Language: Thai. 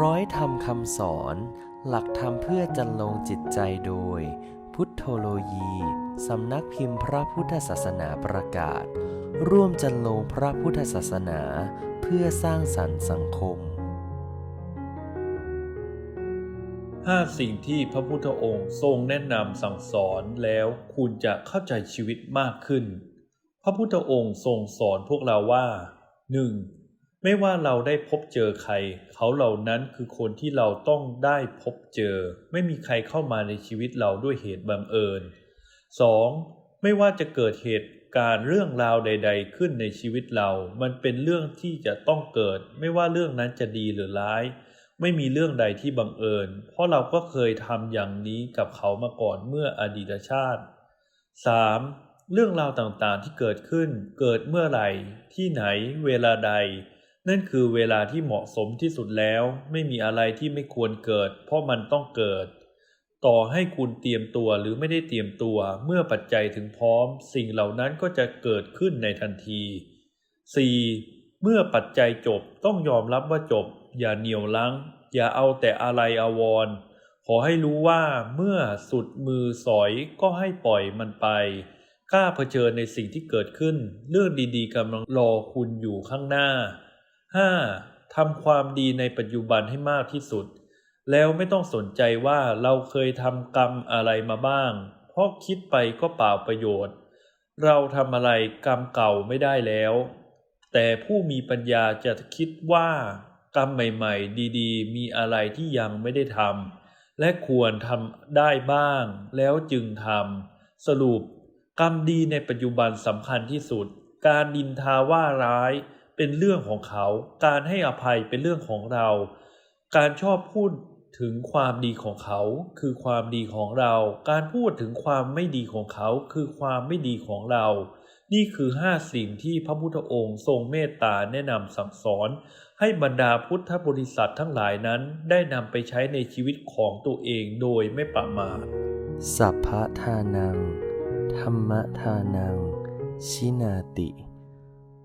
ร้อยธรรมคำสอน หลักธรรมเพื่อจันลงจิตใจโดย พุทธโลยีสำนักพิมพ์พระพุทธศาสนาประกาศ ร่วมจันลงพระพุทธศาสนา เพื่อสร้างสรรค์สังคมห้าสิ่งที่พระพุทธองค์ทรงแนะนำสั่งสอนแล้วคุณจะเข้าใจชีวิตมากขึ้น พระพุทธองค์ทรงสอนพวกเราว่า 1. ไม่ว่าเราได้พบเจอใคร เขาเหล่านั้นคือคนที่เราต้องได้พบเจอ ไม่มีใครเข้ามาในชีวิตเราด้วยเหตุบังเอิญ 2. ไม่ว่าจะเกิดเหตุการณ์เรื่องราวใด ๆ ขึ้นในชีวิตเรา มันเป็นเรื่องที่จะต้องเกิด ไม่ว่าเรื่องนั้นจะดีหรือร้าย ไม่มีเรื่องใดที่บังเอิญ เพราะเราก็เคยทำอย่างนี้กับเขามาก่อนเมื่ออดีตชาติ 3. เรื่องราวต่างๆที่เกิดขึ้น เกิดเมื่อไหร่ ที่ไหน เวลาใด นั่นคือเวลาที่เหมาะสมที่สุดแล้ว ไม่มีอะไรที่ไม่ควรเกิด เพราะมันต้องเกิด ต่อให้คุณเตรียมตัวหรือไม่ได้เตรียมตัวเมื่อปัจจัยถึงพร้อม สิ่งเหล่านั้นก็จะเกิดขึ้นในทันที 4. เมื่อปัจจัยจบต้องยอมรับว่าจบ อย่าเหนียวลังอย่าเอาแต่อะไรอาวร ขอให้รู้ว่าเมื่อสุดมือสอยก็ให้ปล่อยมันไปกล้าเผชิญในสิ่งที่เกิดขึ้น เรื่องดีๆกำลังรอคุณอยู่ข้างหน้า 5. ทำความดีในปัจจุบันให้มากที่สุด แล้วไม่ต้องสนใจว่าเราเคยทำกรรมอะไรมาบ้าง เพราะคิดไปก็เปล่าประโยชน์ เราทำอะไรกรรมเก่าไม่ได้แล้ว แต่ผู้มีปัญญาจะคิดว่ากรรมใหม่ๆ ดีๆ มีอะไรที่ยังไม่ได้ทำและควรทำได้บ้าง แล้วจึงทำสรุป กรรมดีในปัจจุบันสำคัญที่สุด การดินทาว่าร้าย เป็นเรื่องของเขา การให้อภัยเป็นเรื่องของเรา การชอบพูดถึงความดีของเขา คือความดีของเรา การพูดถึงความไม่ดีของเขา คือความไม่ดีของเรา นี่คือห้าสิ่งที่พระพุทธองค์ทรงเมตตาแนะนำสั่งสอน ให้บรรดาพุทธบริษัททั้งหลายนั้นได้นำไปใช้ในชีวิตของตัวเองโดยไม่ประมาทสัพพะทานัง ธรรมทานัง ชินาติ